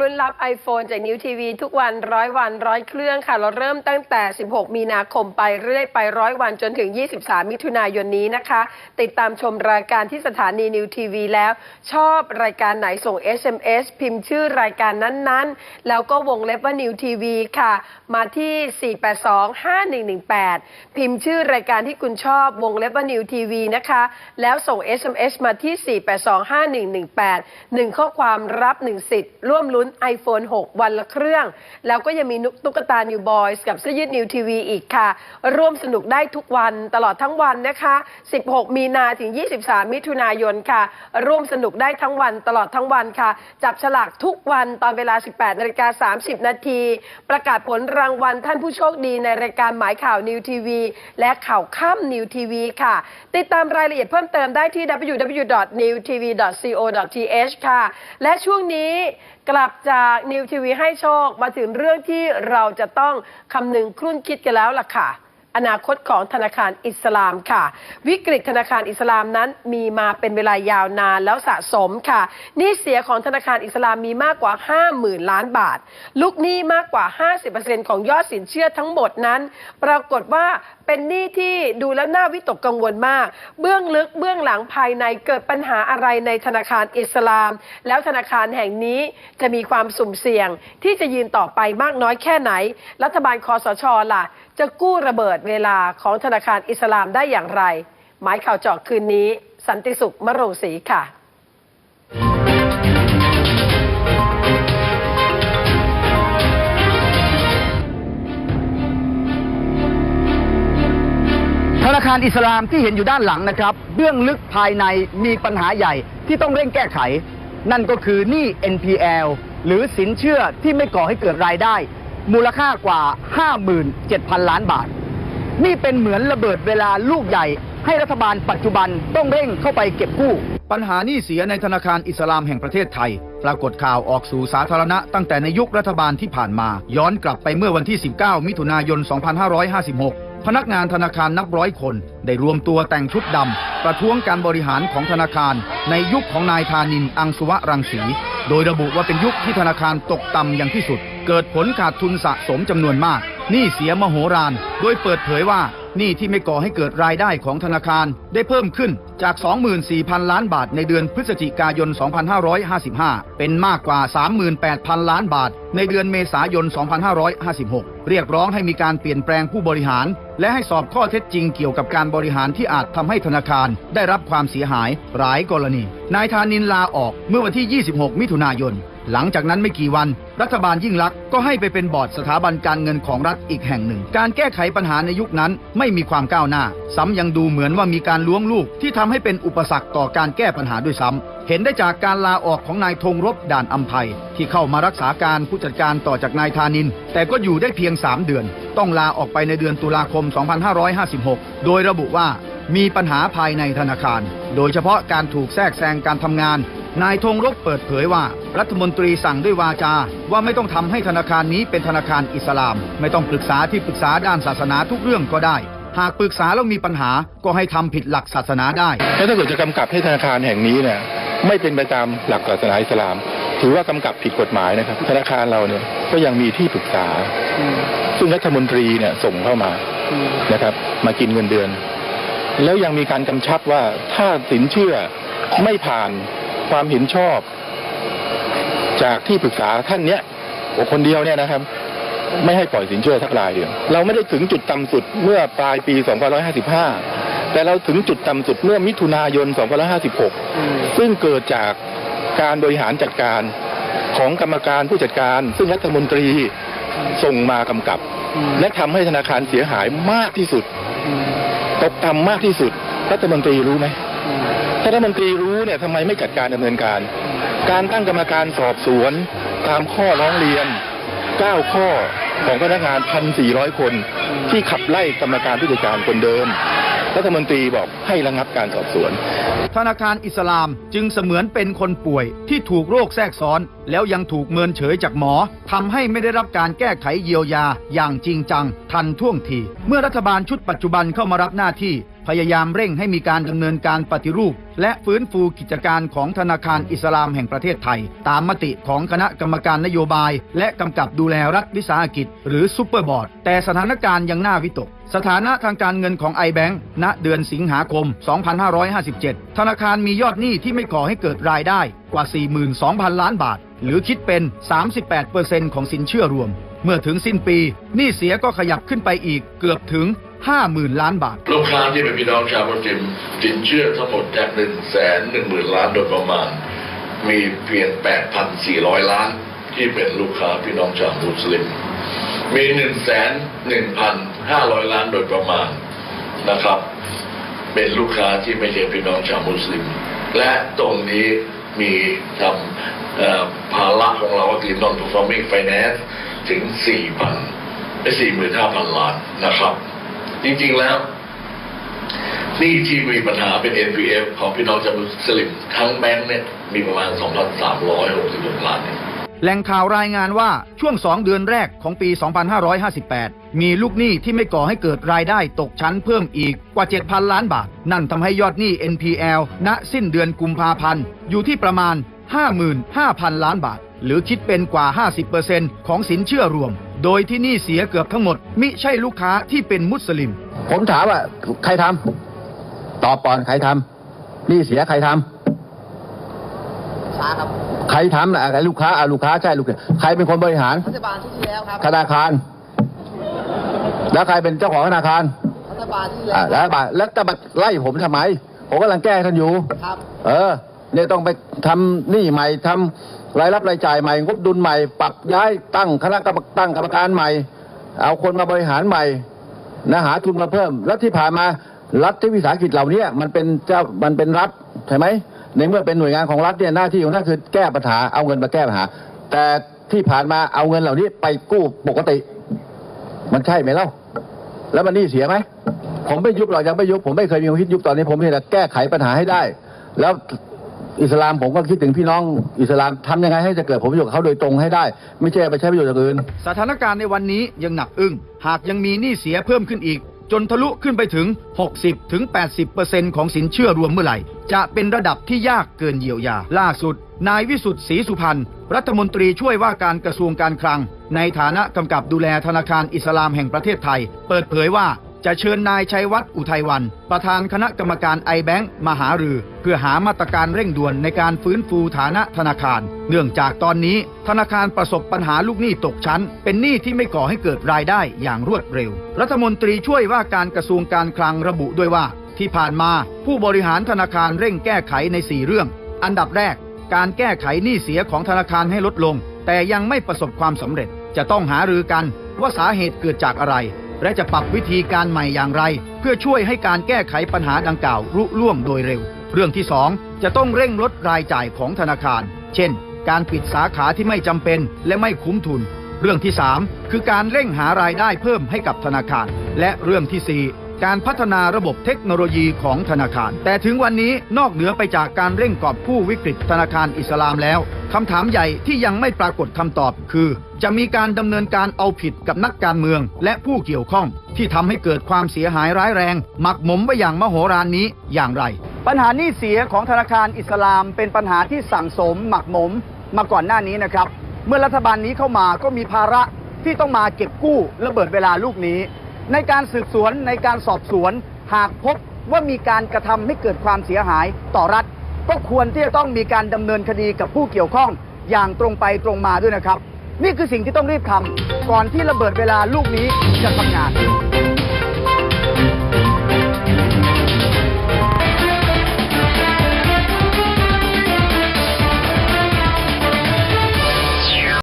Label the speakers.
Speaker 1: ลุ้นรับ iPhone จากนิวทีวีทุกวันร้อยวันร้อยเครื่องค่ะ เราเริ่มตั้งแต่ 16 มีนาคมไปเรื่อยไปร้อยวันจนถึง 23 มิถุนายนนี้นะคะ ติดตามชมรายการที่สถานีนิวทีวีแล้ว ชอบรายการไหนส่ง SMS พิมพ์ชื่อรายการนั้นๆ แล้วก็วงเล็บว่านิวทีวีค่ะ มาที่ 4825118 พิมพ์ชื่อรายการที่คุณชอบวงเล็บว่านิวทีวีนะคะ แล้วส่ง SMS มาที่ 4825118 1 ข้อความรับ 1 สิทธิ์ร่วมลุ้น iPhone 6 วันละเครื่อง แล้วก็ยังมีนกตุ๊กตา New Boys กับเสื้อยืดนิวทีวีอีกค่ะ ร่วมสนุกได้ทุกวันตลอดทั้งวันนะคะ 16 มีนาถึง 23 มิถุนายนค่ะ ร่วมสนุกได้ทั้งวันตลอดทั้งวันค่ะ จับฉลากทุกวันตอนเวลา 18นาฬิกา30 นาที ประกาศผลรางวัลท่านผู้โชคดีในรายการหมายข่าวนิวทีวีและข่าวค่ำนิวทีวีค่ะ ติดตามรายละเอียดเพิ่มเติมได้ที่ www.newtv.co.th ค่ะ และช่วงนี้ กลับจากนิวทีวีให้โชคมาถึงเรื่องที่เราจะต้องคำนึงครุ่นคิดกันแล้วล่ะค่ะ อนาคตของธนาคารอิสลามค่ะ วิกฤตธนาคารอิสลามนั้นมีมาเป็นเวลายาวนานแล้วสะสมค่ะหนี้เสียของธนาคารอิสลามมีมากกว่า 50,000 ล้านบาท ลูกหนี้มากกว่า 50%ของยอดสินเชื่อทั้งหมดนั้น ปรากฏว่า เป็นหนี้ที่ดูแล้วน่าวิตกกังวลมาก เบื้องลึกเบื้องหลังภายในเกิดปัญหาอะไรในธนาคารอิสลาม แล้วธนาคารแห่งนี้จะมีความสุ่มเสี่ยงที่จะยืนต่อไปมากน้อยแค่ไหน รัฐบาลคอสชล่ะ จะกู้ระเบิดเวลาของธนาคารอิสลามได้อย่างไร หมายข่าวเจาะคืนนี้ สันติสุขมโรงศรีค่ะ
Speaker 2: ธนาคารอิสลามที่เห็นอยู่ด้านหลังนะครับ เบื้องลึกภายในมีปัญหาใหญ่ที่ต้องเร่งแก้ไข นั่นก็คือหนี้ NPL หรือสินเชื่อที่ไม่ก่อให้เกิดรายได้ มูลค่ากว่า 57,000 ล้านบาท นี่เป็นเหมือนระเบิดเวลาลูกใหญ่ ให้รัฐบาลปัจจุบันต้องเร่งเข้าไปเก็บกู้
Speaker 3: ปัญหาหนี้เสียในธนาคารอิสลามแห่งประเทศไทย ปรากฏข่าวออกสู่สาธารณะตั้งแต่ในยุครัฐบาลที่ผ่านมา ย้อนกลับไปเมื่อวันที่ 19 มิถุนายน 2556 พนักงานธนาคารนับร้อยคน ได้รวมตัวแต่งชุดดำ ประท้วงการบริหารของธนาคาร ในยุคของนายธานิน อังสุวรังสี โดยระบุว่าเป็นยุคที่ธนาคารตกต่ำอย่างที่สุด เกิดผลขาดทุนสะสมจำนวนมาก นี่เสียมโหฬารโดยเปิดเผยว่า หนี้ที่ไม่ก่อให้เกิดรายได้ของธนาคารได้เพิ่มขึ้นจาก 24,000 ล้านบาทในเดือนพฤศจิกายน 2555 เป็นมากกว่า 38,000 ล้านบาท ในเดือนเมษายน 2556 เรียกร้องให้มีการเปลี่ยนแปลงผู้บริหาร และให้สอบข้อเท็จจริงเกี่ยวกับการบริหารที่อาจทำให้ธนาคาร ได้รับความเสียหายหลายกรณี นายธานินลาออกเมื่อวันที่ 26 มิถุนายน หลังจากนั้นไม่กี่วัน รัฐบาลยิ่งลักษณ์ก็ให้ไปเป็นบอร์ดสถาบันการเงินของรัฐอีกแห่งหนึ่ง การแก้ไขปัญหาในยุคนั้นไม่มีความก้าวหน้า ซ้ำยังดูเหมือนว่ามีการล้วงลูกที่ทำให้เป็นอุปสรรคต่อการแก้ปัญหาด้วยซ้ำเห็นได้จากการลาออกของนายธงรบด่านอัมภัยที่เข้ามารักษาการผู้จัดการต่อจากนายธานิน แต่ก็อยู่ได้เพียง 3 เดือน ต้องลาออกไปในเดือนตุลาคม 2556 โดยระบุว่ามีปัญหาภายในธนาคาร โดยเฉพาะการถูกแทรกแซงการทำงาน นายธงรบเปิดเผยว่า รัฐมนตรีสั่งด้วยวาจา ว่าไม่ต้องทำให้ธนาคารนี้เป็นธนาคารอิสลาม ไม่ต้องปรึกษาที่ปรึกษาด้านศาสนาทุกเรื่องก็ได้ หากปรึกษาแล้วมีปัญหาก็ให้ทำผิดหลักศาสนาได้
Speaker 4: แล้วถ้าเกิดจะกำกับให้ธนาคารแห่งนี้เนี่ยไม่เป็นไปตามหลักศาสนาอิสลาม ถือว่ากำกับผิดกฎหมายนะครับ ธนาคารเราเนี่ยก็ยังมีที่ปรึกษา ซึ่งรัฐมนตรีเนี่ยส่งเข้ามานะครับ มากินเงินเดือน แล้วยังมีการกำชับว่าถ้าสินเชื่อไม่ผ่าน ความเห็นชอบ จากที่ปรึกษาท่านเนี้ยคนเดียวเนี่ยนะครับ ไม่ให้ปล่อยสินเชื่อสักรายเดียวเราไม่ได้ถึงจุดต่ำสุดเมื่อปลายปี2555 แต่เราถึงจุดต่ำสุดเมื่อมิถุนายน2556 ซึ่งเกิดจากการบริหารจัดการของกรรมการผู้จัดการ ซึ่งรัฐมนตรีส่งมากำกับ และทำให้ธนาคารเสียหายมากที่สุด ตกต่ำมากที่สุด รัฐมนตรีรู้ไหม ถ้ารัฐมนตรีรู้เนี่ยทำไมไม่จัดการดำเนินการ การตั้งกรรมการสอบสวนตามข้อร้องเรียน 9 ข้อของพนักงาน 1,400 คน ที่ขับไล่กรรมการผู้จัดการคนเดิม รัฐมนตรีบอกให้ระงับการสอบสวน
Speaker 3: ธนาคารอิสลามจึงเสมือนเป็นคนป่วยที่ถูกโรคแทรกซ้อน แล้วยังถูกเมินเฉยจากหมอทำให้ไม่ได้รับการแก้ไขเยียวยาอย่างจริงจัง ทันท่วงที เมื่อรัฐบาลชุดปัจจุบันเข้ามารับหน้าที่พยายามเร่งให้มีการดำเนินการปฏิรูป และฟื้นฟูกิจการของธนาคารอิสลามแห่งประเทศไทย ตามมติของคณะกรรมการนโยบาย และกำกับดูแลรัฐวิสาหกิจ หรือซุปเปอร์บอร์ดแต่สถานการณ์ยังน่าวิตก สถานะทางการเงินของ iBank ณ เดือนสิงหาคม 2557 ธนาคารมียอดหนี้ที่ไม่ก่อให้เกิดรายได้กว่า 42,000 ล้านบาท หรือคิดเป็น 38%ของสินเชื่อรวม เมื่อถึงสิ้นปีหนี้เสียก็ขยับขึ้นไปอีกเกือบถึง 50,000 ล้านบาท
Speaker 5: ลูกค้าที่เป็นพี่น้องชาวมุสลิมสินเชื่อทั้งหมดจากหนึ่งแสนหนึ่งหมื่นล้านโดยประมาณ มีเพียงแปดพันสี่ร้อยล้าน ที่เป็นลูกค้าพี่น้องชาวมุสลิม มีหนึ่งแสน ห้าร้อยล้านโดยประมาณนะครับ เป็นลูกค้าที่ไม่ใช่พี่น้องชาวมุสลิม และตรงนี้มีทำภาระของเราก็คือ non performing finance ถึง4,000ไป45,000ล้านนะครับ จริงๆแล้วนี่ที่มีปัญหาเป็น NPF ของพี่น้องชาวมุสลิมทั้งแบงค์เนี่ยมีประมาณ 2,366 ล้านเนี่ย
Speaker 3: แหล่งข่าวรายงานว่าช่วง 2 เดือนแรกของปี 2558 มีลูกหนี้ที่ไม่ก่อให้เกิดรายได้ตกชั้นเพิ่มอีกกว่า 7,000 ล้านบาท นั่นทำให้ยอดหนี้ NPL ณสิ้นเดือนกุมภาพันธ์ อยู่ที่ประมาณ 55,000 ล้านบาท หรือคิดเป็นกว่า 50%ของสินเชื่อรวม โดยที่หนี้เสียเกือบทั้งหมด มิใช่ลูกค้าที่เป็นมุสลิม
Speaker 6: ผมถามว่าใครทำตอบก่อนใครทำนี่เสียใครทำช้าครับ ใครทำนะไอ้ลูกค้าอะลูกค้าใช่ลูกค้าใครเป็นคนบริหาร
Speaker 7: รัฐบาลชุดที่แล้วครับ
Speaker 6: ธนาคาร แล้วใครเป็นเจ้าของธนาคาร
Speaker 7: รัฐบาลที่
Speaker 6: อะ
Speaker 7: แล้ว
Speaker 6: แล้วบาแล้วจะมาไล่ผมทำไม ผมกำลังแก้ให้ท่านอยู่
Speaker 7: ครับ
Speaker 6: เออเนี่ยต้องไปทำหนี้ใหม่ทำรายรับรายจ่ายใหม่งบดุลใหม่ ปรับย้ายตั้งคณะกรรมตั้งกรรมการใหม่ เอาคนมาบริหารใหม่นะหาทุนมาเพิ่ม แล้วที่ผ่านมารัฐที่วิสาหกิจเหล่านี้มันเป็นเจ้ามันเป็นรัฐใช่ไหม ในเมื่อเป็นหน่วยงานของรัฐเนี่ยหน้าที่ของท่านคือแก้ปัญหาเอาเงินมาแก้ปัญหา แต่ที่ผ่านมาเอาเงินเหล่านี้ไปกู้ปกติ มันใช่ไหมเล่า แล้วมันนี่เสียไหมผมไม่ยุบหรอกยังไม่ยุบผมไม่เคยมีความคิดยุบตอนนี้ ผมเพียงแต่แก้ไขปัญหาให้ได้ แล้วอิสลามผมก็คิดถึงพี่น้องอิสลามทำยังไงให้จะเกิดผลประโยชน์เขาโดยตรงให้ได้ ไม่ใช่ไปใช้ประโยชน์จากอื่น
Speaker 3: สถานการณ์ในวันนี้ยังหนักอึ้งหากยังมีหนี้เสียเพิ่มขึ้นอีก จนทะลุขึ้นไปถึง 60ถึง80ของสินเชื่อรวมเมื่อไหร่ จะเป็นระดับที่ยากเกินเยียวยา ล่าสุด นายวิสุทธิ์ศรีสุพรรณรัฐมนตรีช่วยว่าการกระทรวงการคลัง ในฐานะกำกับดูแลธนาคารอิสลามแห่งประเทศไทย เปิดเผยว่า จะเชิญนายชัยวัฒน์อุทัยวัน ประธานคณะกรรมการไอแบงค์มาหารือ เพื่อหามาตรการเร่งด่วนในการฟื้นฟูฐานะธนาคาร เนื่องจากตอนนี้ธนาคารประสบปัญหาลูกหนี้ตกชั้น เป็นหนี้ที่ไม่ก่อให้เกิดรายได้อย่างรวดเร็ว รัฐมนตรีช่วยว่าการกระทรวงการคลังระบุด้วยว่า ที่ผ่านมาผู้บริหารธนาคารเร่งแก้ไขใน 4 เรื่อง อันดับแรก การแก้ไขหนี้เสียของธนาคารให้ลดลง แต่ยังไม่ประสบความสำเร็จจะต้องหารือกันว่าสาเหตุเกิดจากอะไร และจะปรับวิธีการใหม่อย่างไร เพื่อช่วยให้การแก้ไขปัญหาดังกล่าวรุ่ล่วงโดยเร็ว เรื่องที่ 2 จะต้องเร่งลดรายจ่ายของธนาคาร เช่น การปิดสาขาที่ไม่จำเป็นและไม่คุ้มทุน เรื่องที่ 3 คือการเร่งหารายได้เพิ่มให้กับธนาคาร และเรื่องทีสี่4การพัฒนาระบบเทคโนโลยีของธนาคาร แต่ถึงวันนี้นอกเหนือไปจากการเร่งกอบกู้วิกฤตธนาคารอิสลามแล้ว คำถามใหญ่ที่ยังไม่ปรากฏคำตอบคือ จะมีการดำเนินการเอาผิดกับนักการเมือง และผู้เกี่ยวข้อง ที่ทำให้เกิดความเสียหายร้ายแรง หมักหมมไว้อย่างมโหฬารนี้อย่างไร
Speaker 2: ปัญหาหนี้เสียของธนาคารอิสลาม เป็นปัญหาที่สั่งสม หมักหมมมาก่อนหน้านี้นะครับ เมื่อรัฐบาลนี้เข้ามาก็มีภาระที่ต้องมาเก็บกู้ระเบิดเวลาลูกนี้ ในการสืบสวนในการสอบสวน หากพบว่ามีการกระทำให้เกิดความเสียหายต่อรัฐ ก็ควรที่จะต้องมีการดำเนินคดีกับผู้เกี่ยวข้องอย่างตรงไปตรงมาด้วยนะครับ นี่คือสิ่งที่ต้องรีบทำก่อนที่ระเบิดเวลาลูกนี้จะทำงาน